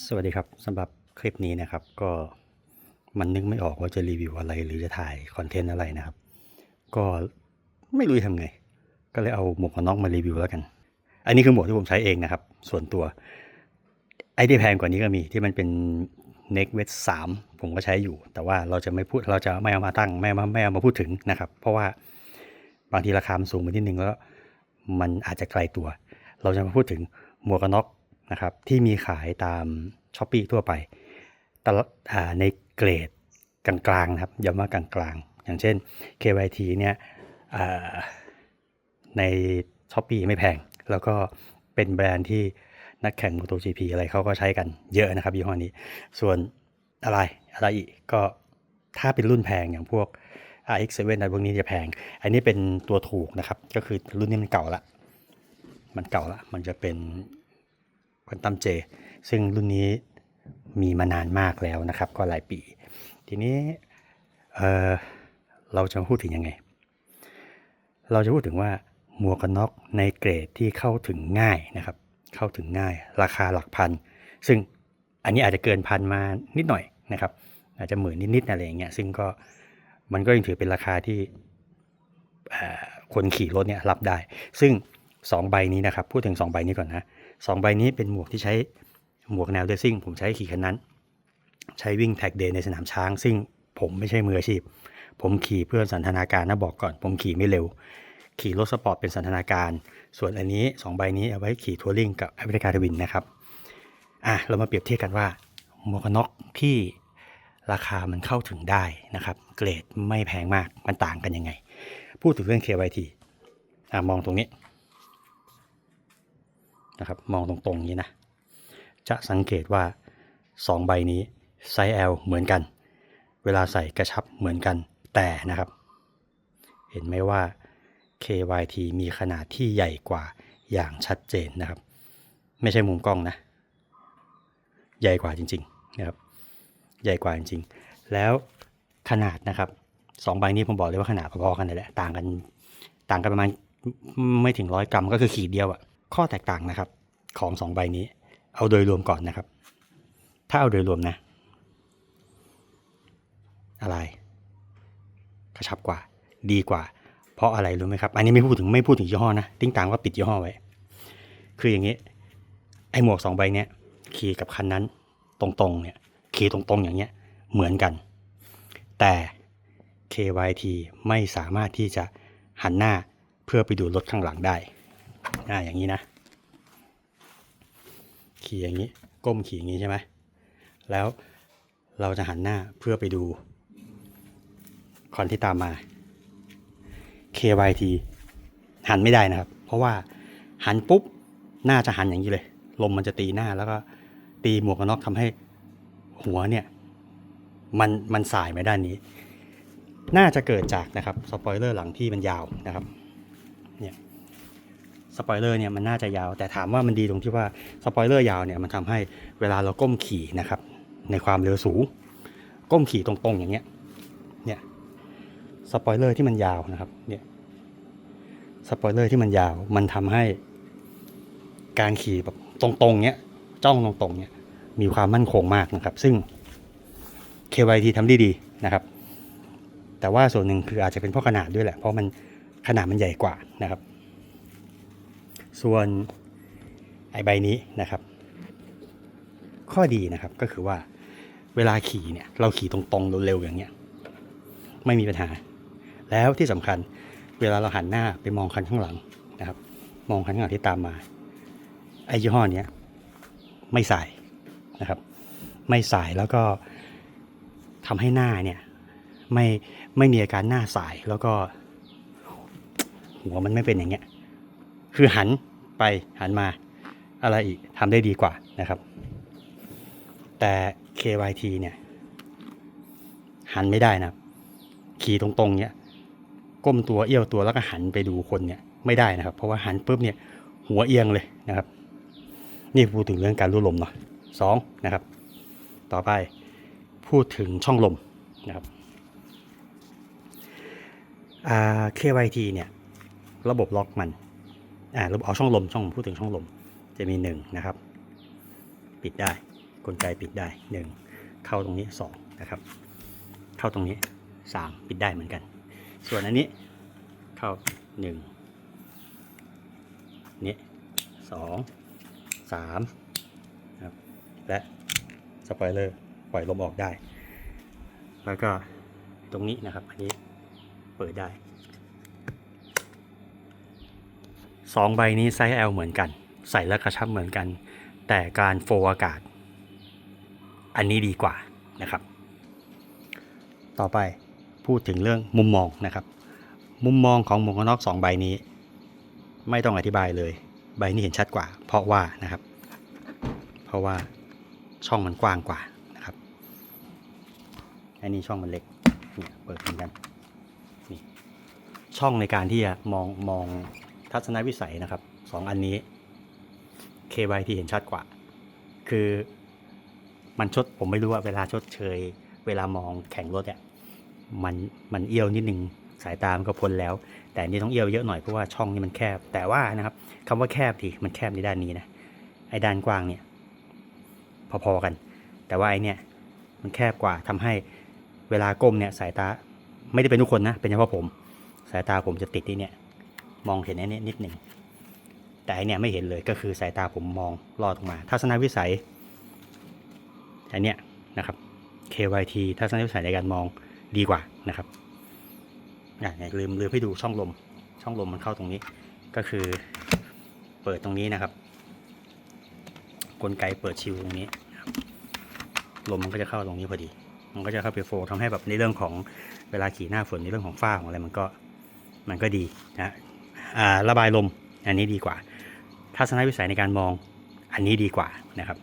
สวัสดีครับสำหรับคลิปนี้นะครับก็มันนึกไม่ออกว่าจะรีวิวอะไรหรือจะถ่ายคอนเทนต์อะไรนะครับ ก็ไม่รู้ทำไง ก็เลยเอาหมวกกันน็อกมารีวิวแล้วกัน อันนี้คือหมวกที่ผมใช้เองนะครับ ส่วนตัวไอ้ที่แพงกว่านี้ก็มีที่มันเป็น Neck w e t 3ผมก็ใช้อยู่ แต่ว่าเราจะไม่พูดเราจะไม่เอามาตั้งไม่เอามาไม่เอามาพูดถึงนะครับ เพราะว่าบางทีราคามันสูงไปนิดนึงแล้ว มันอาจจะไกลตัว เราจะมาพูดถึงหมวกกันน็อก นะครับที่มีขายตามช้อปปีทั่วไปตลอ่าในเกรดกลางๆนะครับย้ำว่ากลางๆ อย่างเช่น KYT เนี่ยในช้อปปีไม่แพง แล้วก็เป็นแบรนด์ที่นักแข่ง MotoGP อะไรเขาก็ใช้กันเยอะนะครับยี่ห้อนี้ ส่วนอะไรอะไรอีกก็ถ้าเป็นรุ่นแพงอย่างพวก RX7 อะไรพวกนี้จะแพง อันนี้เป็นตัวถูกนะครับ ก็คือรุ่นนี้มันเก่าละ มันเก่าละ มันจะเป็น ควอนตัมเจ ซึ่งรุ่นนี้มีมานานมากแล้วนะครับ ก็หลายปี ทีนี้เเราจะพูดถึงยังไง เราจะพูดถึงว่าหมวกกันน็อกในเกรดที่เข้าถึงง่ายนะครับ เข้าถึงง่าย ราคาหลักพัน ซึ่งอันนี้อาจจะเกินพันมานิดหน่อยนะครับ อาจจะหมื่นนิดๆอะไรอย่างเงี้ย ซึ่งก็มันก็ยังถือเป็นราคาที่คนขี่รถเนี่ยรับได้ ซึ่ง 2 ใบนี้นะครับ พูดถึง 2 ใบนี้ก่อนนะ สองใบนี้เป็นหมวกที่ใช้หมวกแนวเดซิ่งผมใช้ขี่คันนั้น ใช้วิ่งแท็กเดย์ในสนามช้าง ซึ่งผมไม่ใช่มืออาชีพ ผมขี่เพื่อสันทนาการนะบอกก่อน ผมขี่ไม่เร็ว ขี่รถสปอร์ตเป็นสันทนาการ ส่วนอันนี้ 2 ใบนี้เอาไว้ขี่ทัวริงกับแอฟริกาทวินนะครับอะเรามาเปรียบเทียบกันว่าหมวกนน็อกที่ราคามันเข้าถึงได้นะครับ เกรดไม่แพงมากมันต่างกันยังไง พูดถึงเรื่อง KYT อะมองตรงนี้ นะครับมองตรงๆอย่างนี้นะ จะสังเกตว่า 2 ใบนี้ไซส์ L เหมือนกัน เวลาใส่กระชับเหมือนกันแต่นะครับ เห็นไหมว่า KYT มีขนาดที่ใหญ่กว่าอย่างชัดเจนนะครับ ไม่ใช่มุมกล้องนะ ใหญ่กว่าจริงๆนะครับ ใหญ่กว่าจริงๆ แล้วขนาดนะครับสองใบนี้ผมบอกเลยว่าขนาดพอๆกันเลยแหละ ต่างกัน ต่างกันประมาณไม่ถึงร้อยกรัมก็คือขีดเดียวอะ ข้อแตกต่างนะครับ ของสองใบนี้ เอาโดยรวมก่อนนะครับ ถ้าเอาโดยรวมนะ อะไร กระชับกว่า ดีกว่า เพราะอะไรรู้ไหมครับ อันนี้ไม่พูดถึงไม่พูดถึงยี่ห้อนะ ติ้งต่างว่าปิดยี่ห้อไว้ คืออย่างนี้ ไอ้หมวกสองใบเนี้ย ขี่กับคันนั้น ตรงๆเนี่ย ขี่ตรงๆอย่างเงี้ย เหมือนกัน แต่ KYT ไม่สามารถที่จะหันหน้าเพื่อไปดูรถข้างหลังได้ อ่าอย่างนี้นะ ขี่อย่างนี้ ก้มขี่อย่างนี้ใช่ไหมแล้วเราจะหันหน้าเพื่อไปดูคอนที่ตามมา KYT หันไม่ได้นะครับ เพราะว่าหันปุ๊บหน้าจะหันอย่างนี้เลย ลมมันจะตีหน้าแล้วก็ตีหมวกกันน็อกทำให้หัวเนี่ยมันมันสายไปด้านนี้ น่าจะเกิดจากนะครับสปอยเลอร์หลังที่มันยาวนะครับเนี่ย สปอยเลอร์เนี่ยมันน่าจะยาว แต่ถามว่ามันดีตรงที่ว่าสปอยเลอร์ยาวเนี่ยมันทำให้เวลาเราก้มขี่นะครับ ในความเร็วสูง ก้มขี่ตรงๆอย่างเงี้ยเนี่ยสปอยเลอร์ที่มันยาวนะครับเนี่ยสปอยเลอร์ที่มันยาวมันทำให้การขี่แบบตรงๆเนี้ยจ้องตรงๆเนี้ยมีความมั่นคงมากนะครับ ซึ่ง KYT ทำได้ดีนะครับ แต่ว่าส่วนหนึ่งคืออาจจะเป็นเพราะขนาดด้วยแหละ เพราะมันขนาดมันใหญ่กว่านะครับ ส่วนไอใบนี้นะครับ ข้อดีนะครับก็คือว่าเวลาขี่เนี่ยเราขี่ตรงๆเร็วๆอย่างเงี้ยไม่มีปัญหา แล้วที่สำคัญเวลาเราหันหน้าไปมองคันข้างหลังนะครับ มองคันข้างหลังที่ตามมาไอยี่ห้อเนี้ยไม่สายนะครับ ไม่สายแล้วก็ทำให้หน้าเนี่ยไม่ไม่มีอาการหน้าสายแล้วก็ หัวมันไม่เป็นอย่างเงี้ย คือหันไปหันมาอะไรอีกทำได้ดีกว่านะครับ แต่ KYT เนี่ยหันไม่ได้นะครับขี่ตรงๆเนี่ยก้มตัวเอี้ยวตัวแล้วก็หันไปดูคนเนี่ยไม่ได้นะครับ เพราะว่าหันปุ๊บเนี่ยหัวเอียงเลยนะครับ นี่พูดถึงเรื่องการรูดลมเนาะสองนะครับ ต่อไปพูดถึงช่องลมนะครับอ่า KYT เนี่ยระบบล็อกมัน อ่าเอาช่องลมช่องพูดถึงช่องลมจะมีหนึ่งนะครับ ปิดได้กลไกปิดได้หนึ่งเข้าตรงนี้สองนะครับ เข้าตรงนี้สามปิดได้เหมือนกัน ส่วนอันนี้เข้าหนึ่งนี้สองสามนะครับและสปอยเลอร์ปล่อยลมออกได้ แล้วก็ตรงนี้นะครับอันนี้เปิดได้ สองใบนี้ไซส์ L เหมือนกัน ใส่แล้วกระชับเหมือนกัน แต่การโฟอากาศ อันนี้ดีกว่านะครับ ต่อไปพูดถึงเรื่องมุมมองนะครับ มุมมองของหมวกกันน็อกสองใบนี้ ไม่ต้องอธิบายเลย ใบนี้เห็นชัดกว่า เพราะว่านะครับ เพราะว่าช่องมันกว้างกว่านะครับ อันนี้ช่องมันเล็กเนี่ยเปิดเหมือนกันนี่ช่องในการที่จะมองมอง ทัศนวิสัยนะครับสองอันนี้ KYT เห็นชัดกว่า คือมันชดผมไม่รู้ว่าเวลาชดเชย เวลามองแข่งรถเนี่ยมันมันเอี้ยวนิดนึงสายตามันก็พ้นแล้ว แต่นี่ต้องเอี้ยวเยอะหน่อยเพราะว่าช่องนี้มันแคบ แต่ว่านะครับคำว่าแคบทีมันแคบในด้านนี้นะไอ้ด้านกว้างเนี่ย พอๆกัน แต่ว่าไอ้เนี่ยมันแคบกว่าทำให้เวลาก้มเนี่ยสายตาไม่ได้เป็นทุกคนนะเป็นเฉพาะผม สายตาผมจะติดที่เนี่ย มองเห็นอ้เนี่ยนิดหนึ่ง แต่อ้เนี่ยไม่เห็นเลยก็คือสายตาผมมองลอดออกมา ทัศนวิสัยอันเนี้ยนะครับ KYT ทัศนวิสัยในการมองดีกว่านะครับอะลืมลืมให้ดูช่องลม ช่องลมมันเข้าตรงนี้ ก็คือเปิดตรงนี้นะครับ กลไกเปิดชิวตรงนี้ลมมันก็จะเข้าตรงนี้พอดี มันก็จะเข้าไปโฟล์ทำให้แบบในเรื่องของเวลาขี่หน้าฝนในเรื่องของฝ้าของอะไรมันก็มันก็ดีนะ ระบายลมอันนี้ดีกว่า ทัศนวิสัยในการมองอันนี้ดีกว่านะครับ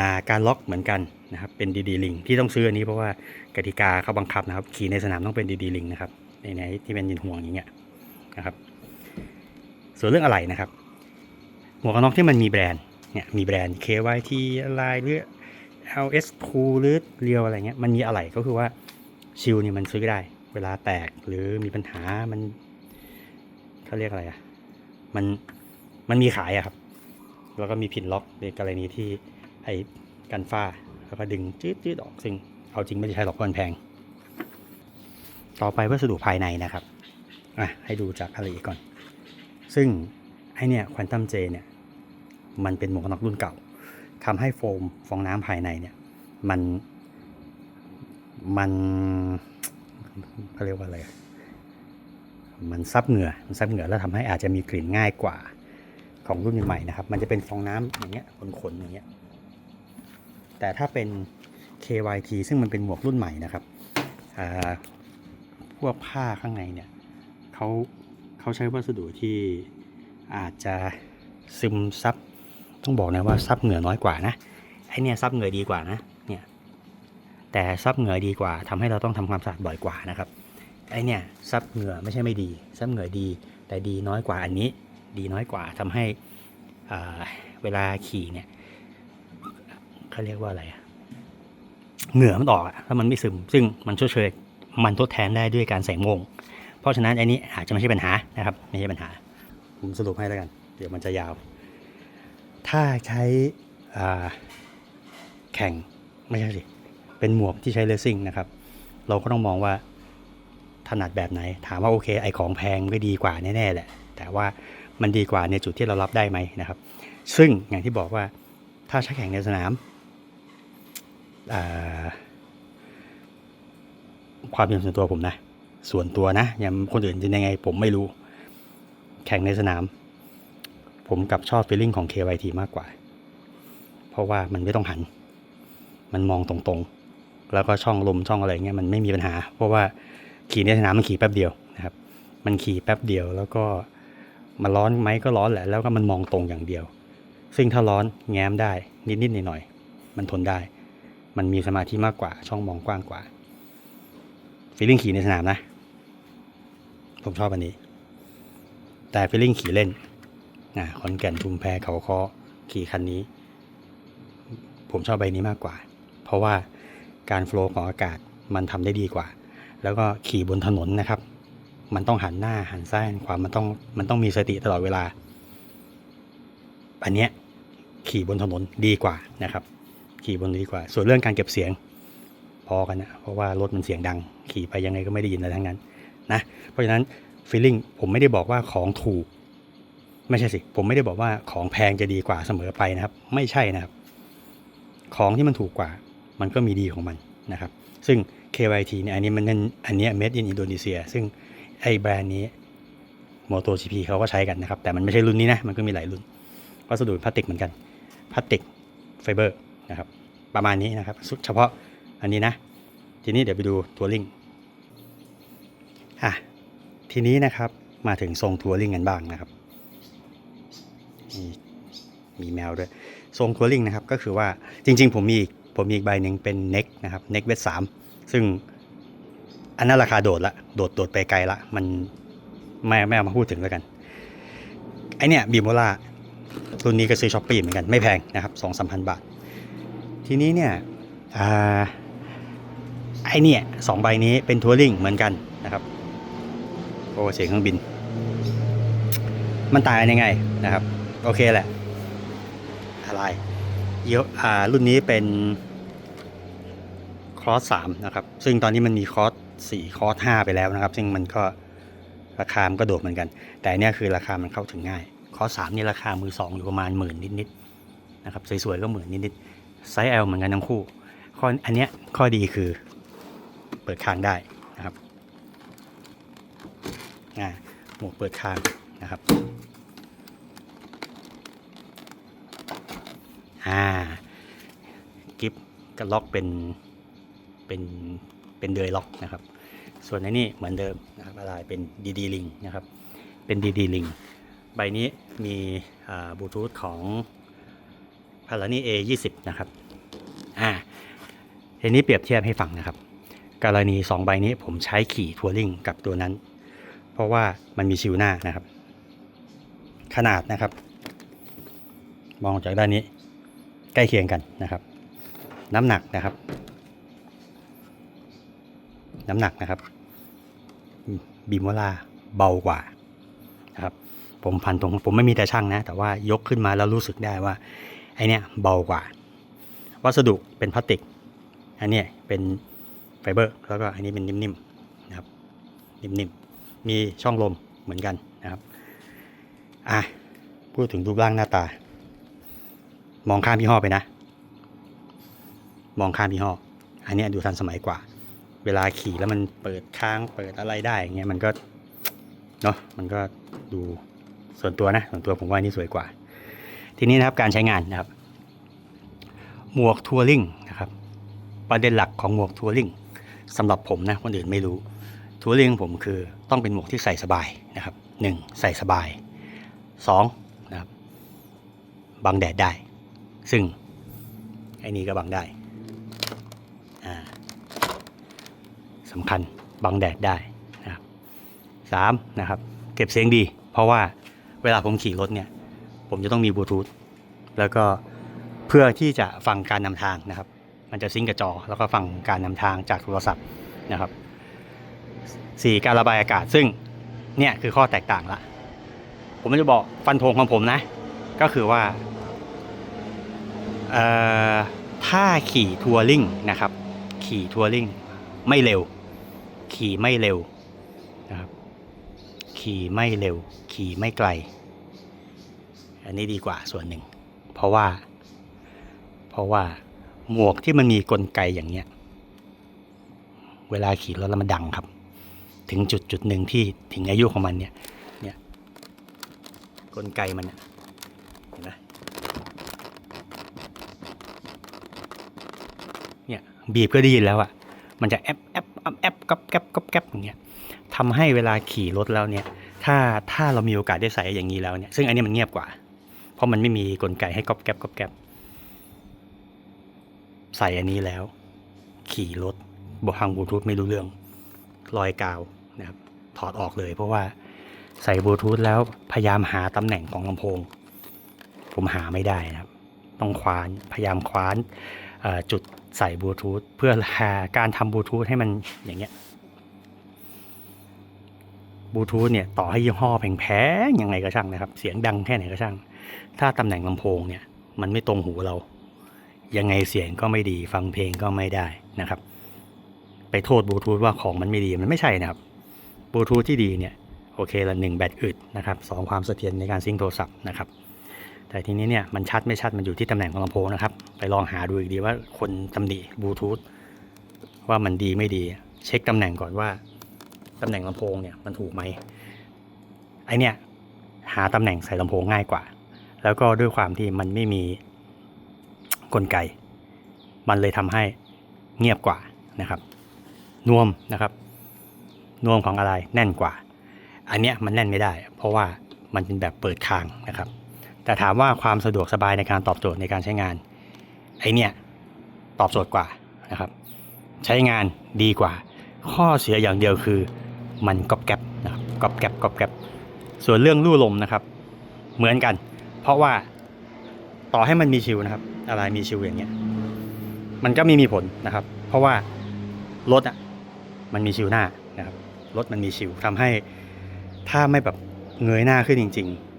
าการล็อกเหมือนกันนะครับเป็นดีดีลิงที่ต้องซื้ออันนี้เพราะว่ากติกาเขาบังคับนะครับขี่ในสนามต้องเป็นดีดีลิงนะครับในในที่เป็นยินห่วงอย่างเงี้ยนะครับส่วนเรื่องอะไรนะครับ หมวกกันน็อกที่มันมีแบรนด์เนี่ยมีแบรนด์ KYT อะไรหรือ LS Cool หรือเรียวอะไรเงี้ยมันมีอะไรก็คือว่าชิลเนี่ยมันซื้อได้ เวลาแตกหรือมีปัญหามัน เขาเรียกอะไรอะ มันมันมีขายอะครับ แล้วก็มีพินล็อกในกรณีที่ไอ้กันฝ้า แล้วก็ดึงจืดจืดออกซึ่งเอาจริงไม่ได้ใช้หรอกมันแพง ต่อไปวัสดุภายในนะครับอะให้ดูจากอะไรอีกก่อน ซึ่งไอเนี่ยควอนตัมเจเนี่ยมันเป็นหมวกกันน็อกรุ่นเก่าทำให้โฟมฟองน้ำภายในเนี่ยมันมันเขาเรียกว่าอะไร มันซับเหงื่อมันซับเหงื่อแล้วทำให้อาจจะมีกลิ่นง่ายกว่าของรุ่นใหม่ๆนะครับ มันจะเป็นฟองน้ำอย่างเงี้ยขนๆอย่างเงี้ย แต่ถ้าเป็น KYT ซึ่งมันเป็นหมวกรุ่นใหม่นะครับอ่าพวกผ้าข้างในเนี่ยเขาเขาใช้วัสดุที่อาจจะซึมซับต้องบอกนะว่าซับเหงื่อน้อยกว่านะไอเนี่ยซับเหงื่อดีกว่านะเนี่ยแต่ซับเหงื่อดีกว่าทำให้เราต้องทำความสะอาดบ่อยกว่านะครับ ไอเนี่ยซับเหงื่อไม่ใช่ไม่ดี ซับเหงื่อดี แต่ดีน้อยกว่าอันนี้ ดีน้อยกว่าทำให้เวลาขี่เนี่ยเขาเรียกว่าอะไรเหงื่อมันออกถ้ามันไม่ซึม ซึ่งมันช่วยเชยมันทดแทนได้ด้วยการใส่โมง เพราะฉะนั้นอันนี้อาจจะไม่ใช่ปัญหานะครับ ไม่ใช่ปัญหา ผมสรุปให้แล้วกัน เดี๋ยวมันจะยาว ถ้าใช้แข่งไม่ใช่สิเป็นหมวกที่ใช้เลสซิ่งนะครับ เราก็ต้องมองว่า ถนัดแบบไหน ถามว่าโอเค ไอของแพงก็ดีกว่าแน่ๆแหละ แต่ว่ามันดีกว่าในจุดที่เรารับได้ไหมนะครับ ซึ่งอย่างที่บอกว่าถ้าใช้แข่งในสนามาความเป็นส่วนตัวผมนะ ส่วนตัวนะยังคนอื่นจะยังไงผมไม่รู้ แข่งในสนาม ผมกับชอบฟีลลิ่งของ KYT มากกว่า เพราะว่ามันไม่ต้องหัน มันมองตรงๆ แล้วก็ช่องลมช่องอะไรเงี้ยมันไม่มีปัญหา เพราะว่า ขี่ในสนามมันขี่แป๊บเดียวนะครับ มันขี่แป๊บเดียวแล้วก็มันร้อนไหมก็ร้อนแหละแล้วก็มันมองตรงอย่างเดียว ซึ่งถ้าร้อนแง้มได้นิดๆหน่อยๆมันทนได้ มันมีสมาธิมากกว่าช่องมองกว้างกว่าฟีลลิ่งขี่ในสนามนะ ผมชอบอันนี้ แต่ฟีลลิ่งขี่เล่นนะขอนแก่นชุมแพเขาคอขี่คันนี้ ผมชอบใบนี้มากกว่า เพราะว่าการโฟล์ของอากาศมันทำได้ดีกว่า แล้วก็ขี่บนถนนนะครับ มันต้องหันหน้าหันซ้ายหันขวามันต้องมันต้องมีสติตลอดเวลา อันเนี้ยขี่บนถนนดีกว่านะครับ ขี่บนดีกว่า ส่วนเรื่องการเก็บเสียงพอกันนะเพราะว่ารถมันเสียงดัง ขี่ไปยังไงก็ไม่ได้ยินอะไรทั้งนั้นนะเพราะฉะนั้นฟีลลิ่งผมไม่ได้บอกว่าของถูก ไม่ใช่สิ ผมไม่ได้บอกว่าของแพงจะดีกว่าเสมอไปนะครับ ไม่ใช่นะครับ ของที่มันถูกกว่า มันก็มีดีของมันนะครับ ซึ่ง KYT เนี่ยอันนี้มันอันนี้ made in Indonesia ซึ่งไอ้แบรนด์นี้ MotoGP เขาก็ใช้กันนะครับ แต่มันไม่ใช่รุ่นนี้นะ มันก็มีหลายรุ่น วัสดุพลาสติกเหมือนกันพลาสติกไฟเบอร์นะครับ ประมาณนี้นะครับ เฉพาะอันนี้นะ ทีนี้เดี๋ยวไปดูทัวริงอะทีนี้นะครับมาถึงทรงทัวริงกันบ้างนะครับมีมีแมวด้วยทรงทัวริงนะครับก็คือว่าจริง ๆ ผมมีอีก ผมมีอีกใบหนึ่งเป็นเน็กนะครับเน็กเวสสามซึ่งอันนั้นราคาโดดละ โดดโดดไปไกลละ มันไม่ไม่เอามาพูดถึงแล้วกัน ไอเนี่ยบีโมล่ารุ่นนี้ก็ซื้อช้อปปี้เหมือนกัน ไม่แพงนะครับสองสามพันบาท ทีนี้เนี่ยอไอเนี่ยสองใบนี้เป็นทัวริงเหมือนกันนะครับ โอ้เสียงเครื่องบิน มันตางกันยังไงนะครับ โอเคแหละ อะไร รุ่นนี้เป็นคอร์สสามนะครับ ซึ่งตอนนี้มันมีคอร์สสี่คอร์สห้าไปแล้วนะครับ ซึ่งมันก็ราคามันก็โดดเหมือนกัน แต่อันเนี่ยคือราคามันเข้าถึงง่าย คอร์สสามนี่ราคามือสองอยู่ประมาณหมื่นนิดๆนะครับสวยๆก็หมื่นนิดๆไซส์ L เหมือนกันทั้งคู่ข้ออันเนี้ยข้อดีคือเปิดคางได้นะครับอ่าหมวกเปิดคางนะครับ อ่ากิฟก็ล็อกเป็นเป็นเป็นเดยล็อกนะครับ ส่วนในนี้เหมือนเดิมนะครับอะไรเป็นดีดีลิงนะครับเป็นดีดีลิงใบนี้มีบลูทูธของพารานี่ A20 นะครับอ่าทีนี้เปรียบเทียบให้ฟังนะครับ กรณี 2 ใบนี้ผมใช้ขี่ทัวริงกับตัวนั้น เพราะว่ามันมีชิวหน้านะครับ ขนาดนะครับ มองจากด้านนี้ ใกล้เคียงกันนะครับ น้ำหนักนะครับ น้ำหนักนะครับบีมวลาเบากว่านะครับ ผมพันตรงผมไม่มีแต่ช่างนะ แต่ว่ายกขึ้นมาแล้วรู้สึกได้ว่าไอเนี้ยเบากว่า วัสดุเป็นพลาสติก อันเนี้ยเป็นไฟเบอร์แล้วก็อันนี้เป็นนิ่มๆนะครับ นิ่มๆ มีช่องลมเหมือนกันนะครับ อะ พูดถึงรูปร่างหน้าตา มองข้ามยี่ห้อไปนะ มองข้ามยี่ห้อ อันนี้ดูทันสมัยกว่า เวลาขี่แล้วมันเปิดค้างเปิดอะไรได้อย่างเงี้ยมันก็เนาะมันก็ดูส่วนตัวนะ ส่วนตัวผมว่านี่สวยกว่า ทีนี้นะครับการใช้งานนะครับ หมวกทัวริงนะครับ ประเด็นหลักของหมวกทัวริงสำหรับผมนะคนอื่นไม่รู้ทัวริงผมคือต้องเป็นหมวกที่ใส่สบายนะครับหนึ่งใส่สบายสองนะครับบังแดดได้ ซึ่งไอ้นี่ก็บังได้อ่าสำคัญบังแดดได้นะครับสามนะครับ เก็บเสียงดี เพราะว่าเวลาผมขี่รถเนี่ย ผมจะต้องมีบลูทูธแล้วก็เพื่อที่จะฟังการนำทางนะครับ มันจะซิงก์กับจอ แล้วก็ฟังการนำทางจากโทรศัพท์นะครับสี่การระบายอากาศซึ่งเนี่ยคือข้อแตกต่างละ ผมจะบอกฟันธงของผมนะ ก็คือว่า ถ้าขี่ทัวริงนะครับ ขี่ทัวริงไม่เร็ว ขี่ไม่เร็วนะครับ ขี่ไม่เร็ว ขี่ไม่ไกล อันนี้ดีกว่าส่วนหนึ่ง เพราะว่า เพราะว่าหมวกที่มันมีกลไกอย่างเนี้ย เวลาขี่รถแล้วมันดังครับ ถึงจุดจุดหนึ่งที่ถึงอายุของมันเนี่ย เนี่ยกลไกมันอะเห็นไหมเนี่ย บีบก็ได้ยินแล้วอะมันจะแอปแอปแอปแอปก๊อบแก๊บก๊อบแกบอย่างเงี้ยทำให้เวลาขี่รถแล้วเนี่ย ถ้าถ้าเรามีโอกาสได้ใส่อย่างนี้แล้วเนี่ย ซึ่งอันนี้มันเงียบกว่า เพราะมันไม่มีกลไกให้ก๊อบแก๊บก๊อบแก๊บใส่อันนี้แล้ว ขี่รถบอกทางบลูทูธไม่รู้เรื่องรอยกาวนะครับถอดออกเลย เพราะว่าใส่บลูทูธแล้วพยายามหาตำแหน่งของลำโพง ผมหาไม่ได้นะครับ ต้องคว้านพยายามคว้าน จุดใส่บลูทูธเพื่อหาการทำบลูทูธให้มันอย่างเงี้ยบลูทูธเนี่ยต่อให้ยี่ห้อแพงๆยังไงก็ช่างนะครับ เสียงดังแค่ไหนก็ช่าง ถ้าตำแหน่งลำโพงเนี่ยมันไม่ตรงหูเรา ยังไงเสียงก็ไม่ดีฟังเพลงก็ไม่ได้นะครับ ไปโทษบลูทูธว่าของมันไม่ดีมันไม่ใช่นะครับบลูทูธที่ดีเนี่ยโอเคละหนึ่งแบตอึดนะครับสองความเสถียรในการซิงค์โทรศัพท์นะครับ แต่ทีนี้เนี่ยมันชัดไม่ชัดมันอยู่ที่ตำแหน่งของลำโพงนะครับ ไปลองหาดูอีกดีว่าคนตำหนิบลูทูธว่ามันดีไม่ดี เช็คตำแหน่งก่อนว่าตำแหน่งลำโพงเนี่ยมันถูกไหมไอเนี่ยหาตำแหน่งใส่ลำโพงง่ายกว่า แล้วก็ด้วยความที่มันไม่มีกลไก มันเลยทำให้เงียบกว่านะครับ นวมนะครับ นวมของอะไรแน่นกว่า อันเนี้ยมันแน่นไม่ได้ เพราะว่ามันเป็นแบบเปิดคางนะครับ แต่ถามว่าความสะดวกสบายในการตอบโจทย์ในการใช้งานไอเนี่ยตอบโจทย์กว่านะครับ ใช้งานดีกว่า ข้อเสียอย่างเดียวคือมันกอบแก๊บนะครับกอบแก๊บกอบแก๊บส่วนเรื่องลู่ลมนะครับ เหมือนกัน เพราะว่าต่อให้มันมีชิวนะครับ อะไรมีชิวอย่างเงี้ยมันก็ไม่มีผลนะครับ เพราะว่ารถอะมันมีชิวหน้านะครับรถมันมีชิวทำให้ถ้าไม่แบบเงยหน้าขึ้นจริง ๆ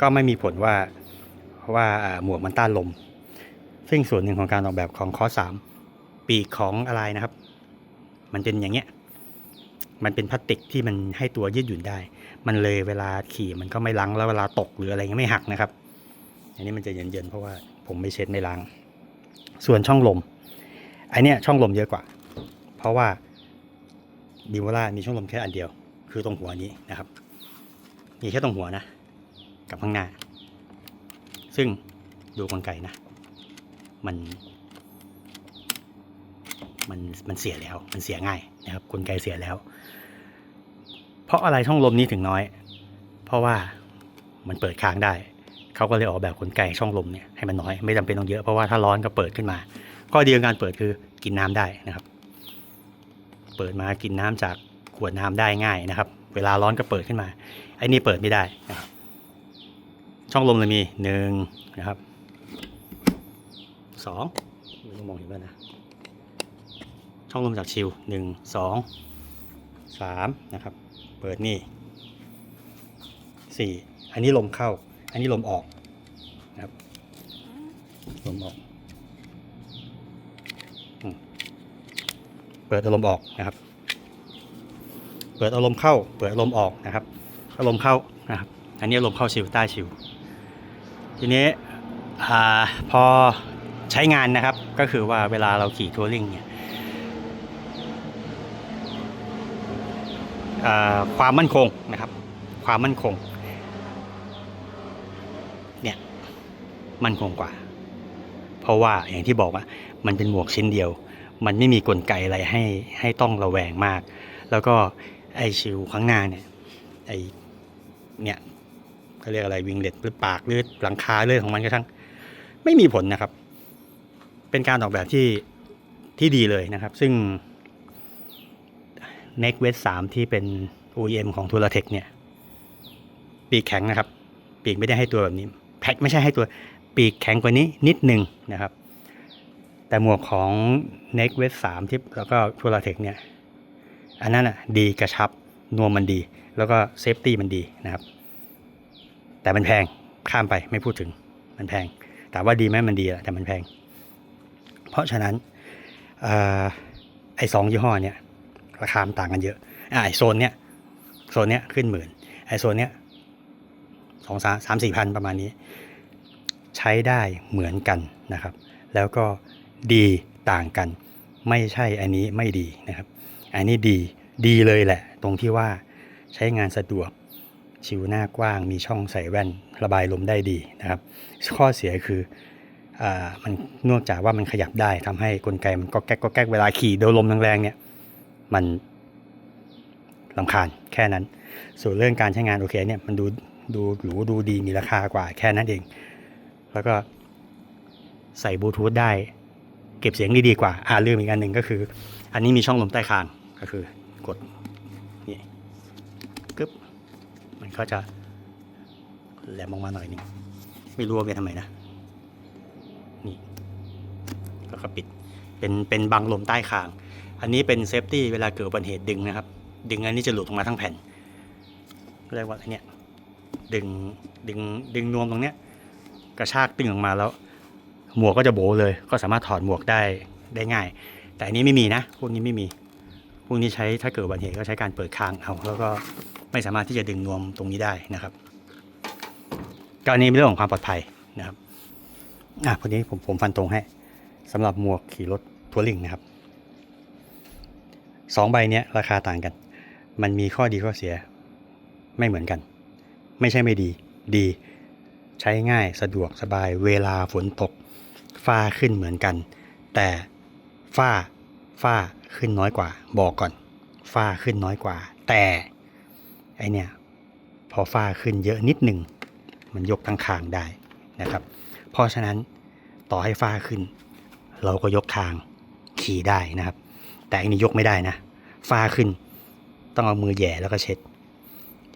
ก็ไม่มีผลว่าว่าอ่าหมวกมันต้านลม ซึ่งส่วนหนึ่งของการออกแบบของคอสามปีกของอะไรนะครับ มันเป็นอย่างเงี้ยมันเป็นพลาสติกที่มันให้ตัวยืดหยุ่นได้ มันเลยเวลาขี่มันก็ไม่ลังแล้วเวลาตกหรืออะไรเงี้ยไม่หักนะครับ อันนี้มันจะเย็นๆเพราะว่าผมไม่เช็ดไม่ล้าง ส่วนช่องลมไอเนี้ยช่องลมเยอะกว่า เพราะว่าดิวล่ามีช่องลมแค่อันเดียว คือตรงหัวนี้นะครับ มีแค่ตรงหัวนะ กับข้างหน้า ซึ่งดูกลไกนะ มัน มันมันเสียแล้ว มันเสียง่ายนะครับกลไกเสียแล้ว เพราะอะไรช่องลมนี้ถึงน้อย เพราะว่ามันเปิดค้างได้ เขาก็เลยออกแบบกลไกช่องลมเนี่ยให้มันน้อยไม่จำเป็นต้องเยอะเพราะว่าถ้าร้อนก็เปิดขึ้นมาข้อดีของการเปิดคือกินน้ำได้นะครับ เปิดมากินน้ำจากขวดน้ำได้ง่ายนะครับ เวลาร้อนก็เปิดขึ้นมาไอ้นี่เปิดไม่ได้นะครับ ช่องลมเลยมีหนึ่งนะครับสองไม่รู้มองเห็นป่ะนะ ช่องลมจากชิลหนึ่งสองสามนะครับ เปิดนี่สี่อันนี้ลมเข้า อันนี้ลมออกนะครับ ลมออก เปิดอารมณ์ออกนะครับ เปิดอารมณ์เข้า เปิดอารมณ์ออกนะครับ อารมณ์เข้านะครับ อันนี้อารมณ์เข้าชิวใต้ชิว ทีนี้อพอใช้งานนะครับก็คือว่าเวลาเราขี่ทัวริงเนี่ยความมั่นคงนะครับ ความมั่นคงเนี่ยมั่นคงกว่า เพราะว่าอย่างที่บอกว่ามันเป็นหมวกชิ้นเดียว มันไม่มีกลไกอะไรให้ให้ต้องระแวงมาก แล้วก็ไอชิวข้างหน้าเนี่ยไอเนี่ย เขาเรียกอะไรวิงเล็ตหรือปากหรือหลังคาเรื่องของมันก็ทั้งไม่มีผลนะครับ เป็นการออกแบบที่ที่ดีเลยนะครับ ซึ่ง n e x t w e s 3ที่เป็น OEM ของ t u r a t e c h เนี่ย ปีกแข็งนะครับ ปีกไม่ได้ให้ตัวแบบนี้ แพ็คไม่ใช่ให้ตัวปีกแข็งกว่านี้นิดหนึ่งนะครับ แต่หมวกของ n e x t w e s 3ที่แล้วก็ t u r a t e c h เนี่ย อันนั้นอะดีกระชับนวมมันดี แล้วก็เซฟตี้มันดีนะครับ แต่มันแพงข้ามไปไม่พูดถึงมันแพงถามว่าดีไหมมันดีแหละแต่มันแพง เพราะฉะนั้นอไอ้สองยี่ห้อเนี่ยราคาต่างกันเยอะไอโซนเนี้ยโซนเนี้ยขึ้นหมื่นไอโซนเนี้ยสองสามสามสี่พันประมาณนี้ ใช้ได้เหมือนกันนะครับ แล้วก็ดีต่างกัน ไม่ใช่อันนี้ไม่ดีนะครับ อันนี้ดีดีเลยแหละ ตรงที่ว่าใช้งานสะดวก ชิวหน้ากว้างมีช่องใส่แว่น ระบายลมได้ดีนะครับ ข้อเสียคืออมันนอกจากว่ามันขยับได้ทำให้กลไกมันก็แก๊กก็แก๊กเวลาขี่โดนลมแรงๆเนี่ยมันลำคาญแค่นั้น ส่วนเรื่องการใช้งานโอเคเนี่ยมันดูดูหรูดูดีมีราคากว่าแค่นั้นเอง แล้วก็ใส่บลูทูธได้ เก็บเสียงได้ดีกว่า อ่าลืมอีกอันหนึ่งก็คือ อันนี้มีช่องลมใต้คางก็คือกดนี่กึ๊บ มัน ก็จะแหลมออกมาหน่อยนึงไม่รู้ว่าเป็นทำไมนะ นี่แล้วก็ปิด เป็นเป็นบังลมใต้คาง อันนี้เป็นเซฟตี้เวลาเกิดอุบัติเหตุดึงนะครับ ดึงอันนี้จะหลุดออกมาทั้งแผ่นเรียกว่าอันเนี้ยดึงดึงดึงนวมตรงเนี้ยกระชากตึงออกมาแล้ว หมวกก็จะโบเลย ก็สามารถถอดหมวกได้ได้ง่าย แต่อันนี้ไม่มีนะพวกนี้ไม่มีพวกนี้ใช้ถ้าเกิดอุบัติเหตุก็ใช้การเปิดคางเอาแล้วก็ ไม่สามารถที่จะดึงนวมตรงนี้ได้นะครับก็อันนี้เป็นเรื่องของความปลอดภัยนะครับอะพอนี้ผมผมฟันตรงให้สำหรับหมวกขี่รถทัวริงนะครับสองใบเนี้ยราคาต่างกัน มันมีข้อดีข้อเสียไม่เหมือนกัน ไม่ใช่ไม่ดี ดี ใช้ง่ายสะดวกสบายเวลาฝนตกฝ้าขึ้นเหมือนกัน แต่ฝ้าฝ้าขึ้นน้อยกว่า บอกก่อนฝ้าขึ้นน้อยกว่า แต่ ไอเนี่ยพอฝ้าขึ้นเยอะนิดหนึ่ง มันยกทั้งคางได้นะครับ เพราะฉะนั้นต่อให้ฝ้าขึ้น เราก็ยกคางขี่ได้นะครับ แต่อันนี้ยกไม่ได้นะฝ้าขึ้น ต้องเอามือแหย่แล้วก็เช็ด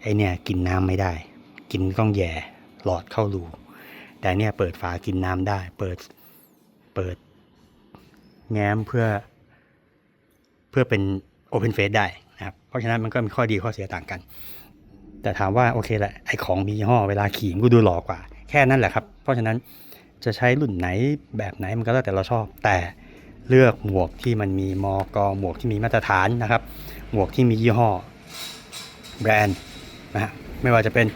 ไอเนี่ยกินน้ำไม่ได้ กินต้องแหย่หลอดเข้ารูแต่เนี่ยเปิดฝากินน้ำได้ เปิดเปิดแง้มเพื่อเพื่อเป็น Open Face ได้ นะครับเพราะฉะนั้นมันก็มีข้อดีข้อเสียต่างกัน แต่ถามว่าโอเคแหละไอของมียี่ห้อเวลาขี่ก็ดูหล่อกว่า แค่นั้นแหละครับ เพราะฉะนั้นจะใช้รุ่นไหนแบบไหนมันก็แล้วแต่เราชอบ แต่เลือกหมวกที่มันมีมอกหมวกที่มีมาตรฐานนะครับ หมวกที่มียี่ห้อแบรนด์นะฮะไม่ว่าจะเป็น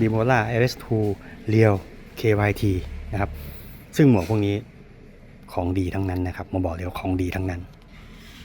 d i m o l a LS2 r e a l KYT นะครับ ซึ่งหมวกพวกนี้ของดีทั้งนั้นนะครับมาบอกเลยว่าของดีทั้งนั้น